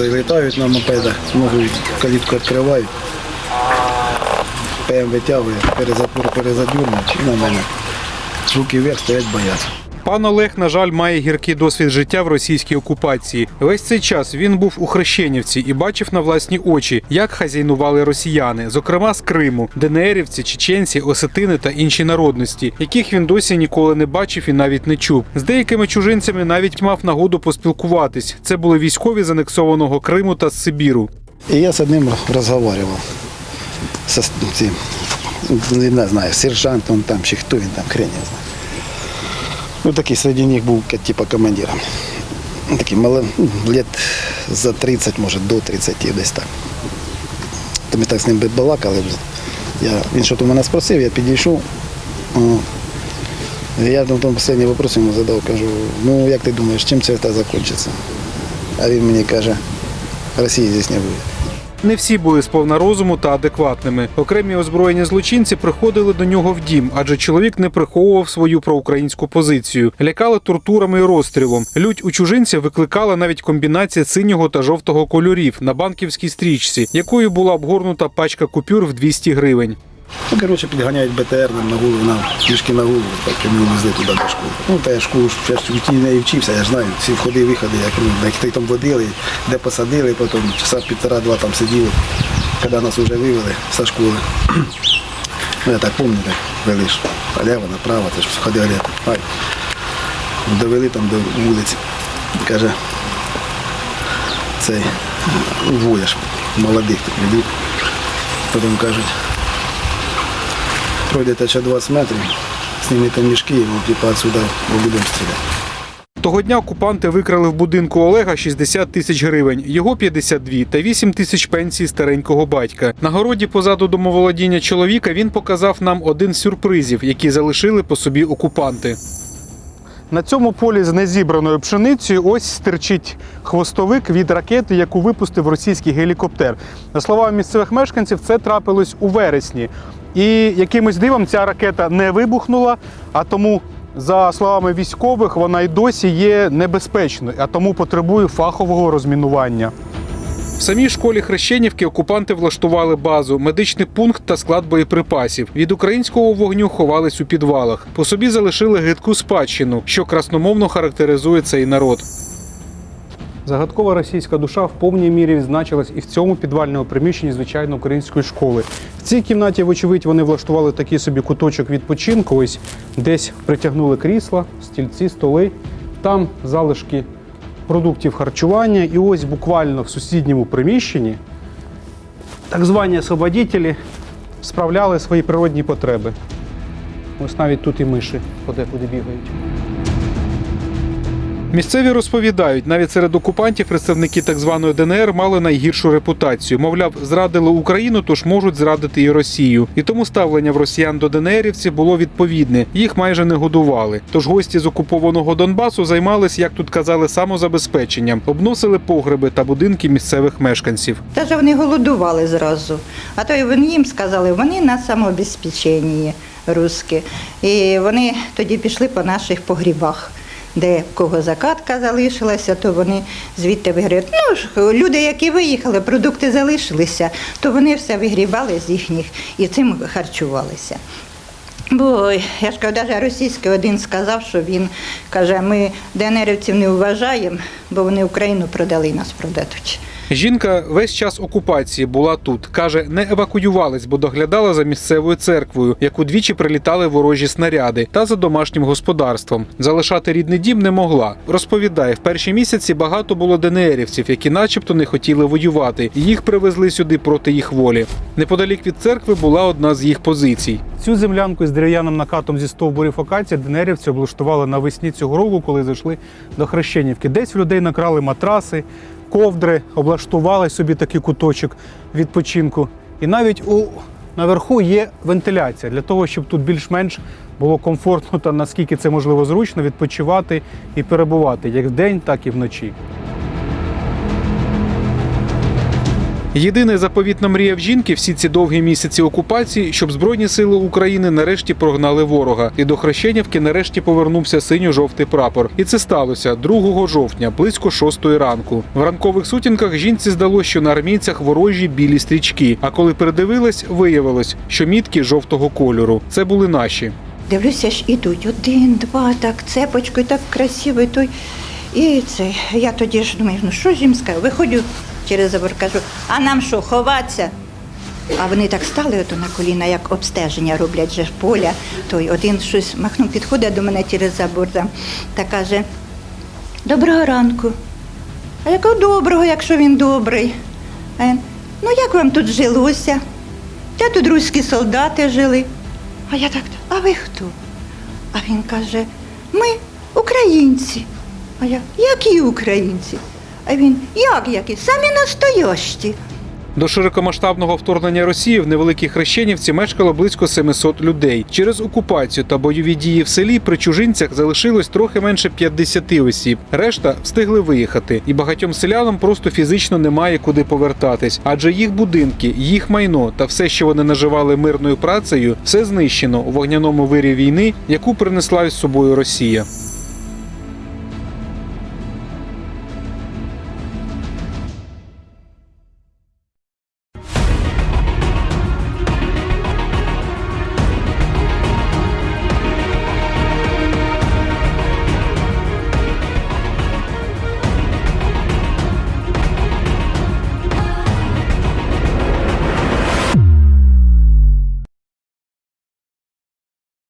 Залітають на мопедах, ногу калітку відкривають, ПМ витягує, перезадюрнуть і на мене. Руки вверх стоять, бояться. Пан Олег, на жаль, має гіркий досвід життя в російській окупації. Весь цей час він був у Хрещенівці і бачив на власні очі, як хазяйнували росіяни, зокрема з Криму, ДНРівці, чеченці, осетини та інші народності, яких він досі ніколи не бачив і навіть не чув. З деякими чужинцями навіть мав нагоду поспілкуватись. Це були військові з анексованого Криму та з Сибіру. І я з одним розмовляв. Со, не знаю, сержантом там, чи хто він там, хрен я знаю. Ну, такий серед них був типу командиром. Ну, Такий мали, лет за 30, може, до 30 десь так. То ми так з ним балакали. Я, він що то мене спросив, я підійшов. Я на тому останній вопрос йому задав, кажу, ну як ти думаєш, чим це закінчиться? А він мені каже, Росії здесь не буде. Не всі були сповна розуму та адекватними. Окремі озброєні злочинці приходили до нього в дім, адже чоловік не приховував свою проукраїнську позицію. Лякали тортурами і розстрілом. Лють у чужинця викликала навіть комбінація синього та жовтого кольорів на банківській стрічці, якою була обгорнута пачка купюр в 200 гривень. Ну, коротше, підганяють БТР нам на голову, на пішки на голову, так ми везли туди до школи. Ну, та я школу ж в тій неї вчився, я ж знаю, всі входи виходи, як, ну, як ти там водили, де посадили, потім часа півтора-два там сиділи, коли нас вже вивели зі школи. Ну, я так пам'ятаю, вели ж наліво, направо, це ж ходили. Ай. Довели там до вулиці. Каже, цей вояж молодих тут людей. Потім кажуть, пройдете ще 20 метрів, знімете мішки, типу, отсюда ми будемо стріляти. Того дня окупанти викрали в будинку Олега 60 тисяч гривень, його 52 та 8 тисяч пенсії старенького батька. На городі позаду домоволодіння чоловіка він показав нам один з сюрпризів, які залишили по собі окупанти. На цьому полі з незібраною пшеницею ось стирчить хвостовик від ракети, яку випустив російський гелікоптер. За словами місцевих мешканців, це трапилось у вересні. І якимось дивом ця ракета не вибухнула, а тому, за словами військових, вона й досі є небезпечною, а тому потребує фахового розмінування. В самій школі Хрещенівки окупанти влаштували базу, медичний пункт та склад боєприпасів. Від українського вогню ховались у підвалах. По собі залишили гидку спадщину, що красномовно характеризує цей народ. Загадкова російська душа в повній мірі відзначилась і в цьому підвальному приміщенні звичайно української школи. В цій кімнаті, вочевидь, вони влаштували такий собі куточок відпочинку. Ось десь притягнули крісла, стільці, столи. Там залишки продуктів харчування. І ось буквально в сусідньому приміщенні так звані освободітелі справляли свої природні потреби. Ось навіть тут і миші подекуди бігають. Місцеві розповідають, навіть серед окупантів представники так званої ДНР мали найгіршу репутацію. Мовляв, зрадили Україну, тож можуть зрадити і Росію. І тому ставлення в росіян до ДНРівців було відповідне. Їх майже не годували. Тож гості з окупованого Донбасу займалися, як тут казали, самозабезпеченням, обносили погреби та будинки місцевих мешканців. Та ж вони голодували зразу. А то й вони їм сказали, вони на самообезпеченні русські. І вони тоді пішли по наших погрібах. Де кого закатка залишилася, то вони звідти вигрібають. Ну ж, люди, які виїхали, продукти залишилися, то вони все вигрібали з їхніх і цим харчувалися. Бо я ж кажу, навіть російський один сказав, що він каже, ми ДНРівців не вважаємо, бо вони Україну продали нас продадуть. Жінка весь час окупації була тут. каже, не евакуювались, бо доглядала за місцевою церквою, яку двічі прилітали ворожі снаряди, та за домашнім господарством. Залишати рідний дім не могла. Розповідає, в перші місяці багато було ДНРівців, які, начебто, не хотіли воювати. Їх привезли сюди проти їх волі. Неподалік від церкви була одна з їх позицій. Цю землянку з дерев'яним накатом зі стовбурів акація ДНРівці облаштували навесні цього року, коли зайшли до Хрещенівки. Десь в людей накрали матраси, ковдри, облаштували собі такий куточок відпочинку. І навіть у наверху є вентиляція для того, щоб тут більш-менш було комфортно та наскільки це можливо зручно відпочивати і перебувати як вдень, так і вночі. Єдина заповітна мрія в жінки всі ці довгі місяці окупації, щоб Збройні сили України нарешті прогнали ворога, і до Хрещенівки нарешті повернувся синьо-жовтий прапор. І це сталося 2 жовтня, близько 6 ранку. В ранкових сутінках жінці здалося, що на армійцях ворожі білі стрічки. А коли передивилась, виявилось, що мітки жовтого кольору. Це були наші. Дивлюся ж, ідуть один, два, так, цепочкою, так красиво, той. І це. Я тоді ж думаю, ну що ж їм скажу? Виходжу через забор, кажу, а нам що, ховатися? А вони так стали ото на коліна, як обстеження роблять же поля. Той один щось махнув, підходить до мене через забор там та каже: Доброго ранку. А я доброго, якщо він добрий. А він, ну як вам тут жилося? Та тут руські солдати жили. А я так, а ви хто? А він каже, ми українці. А я, які українці? А він, як які? Самі настоящі. До широкомасштабного вторгнення Росії в невеликій Хрещенівці мешкало близько 700 людей. Через окупацію та бойові дії в селі при чужинцях залишилось трохи менше 50 осіб. Решта встигли виїхати, і багатьом селянам просто фізично немає куди повертатись, адже їх будинки, їх майно та все, що вони наживали мирною працею, все знищено у вогняному вирі війни, яку принесла із собою Росія.